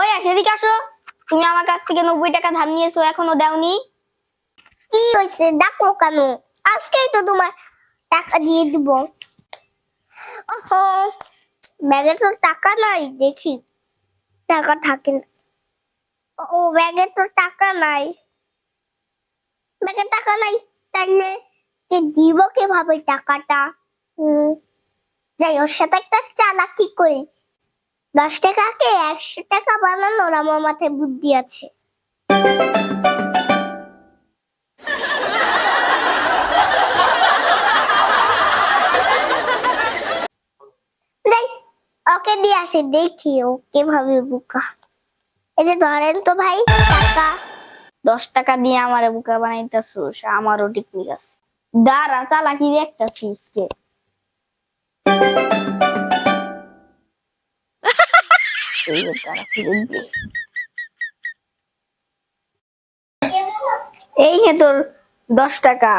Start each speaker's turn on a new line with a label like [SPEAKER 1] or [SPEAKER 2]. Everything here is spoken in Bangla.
[SPEAKER 1] ওই, সেদিকে আসো। তুমি আমার কাছ থেকে নব্বই টাকা ধার নিয়েছো, এখনও দাওনি।
[SPEAKER 2] কি হয়েছে? ডাকো কেন? আজকেই তো তোমার টাকা দিয়ে দিব। ব্যাগে তো টাকা নাই, দেখি। টাকা থাকে না। ও, ব্যাগে তো টাকা নাই। ব্যাগে টাকা নাই, তাইলে কে দিব কীভাবে টাকাটা? হুম, যাই ওর সাথে একটা চালাকি করি দশ টাকাকে একশো টাকা বানানোর আমার মাথায় বুদ্ধি আছে। ওকে দিয়ে আসি, দেখি ও কীভাবে বুকা। এই যে ধরেন তো ভাই, টাকা।
[SPEAKER 1] দশ টাকা দিয়ে আমার বুকা বানাইতেছো আমারও টেকনিক আছে। দাঁড়া, চালাকি দেখতেছিস কে এই যে দাঁড়া, ফিরে দে। এই হে তোর দশ টাকা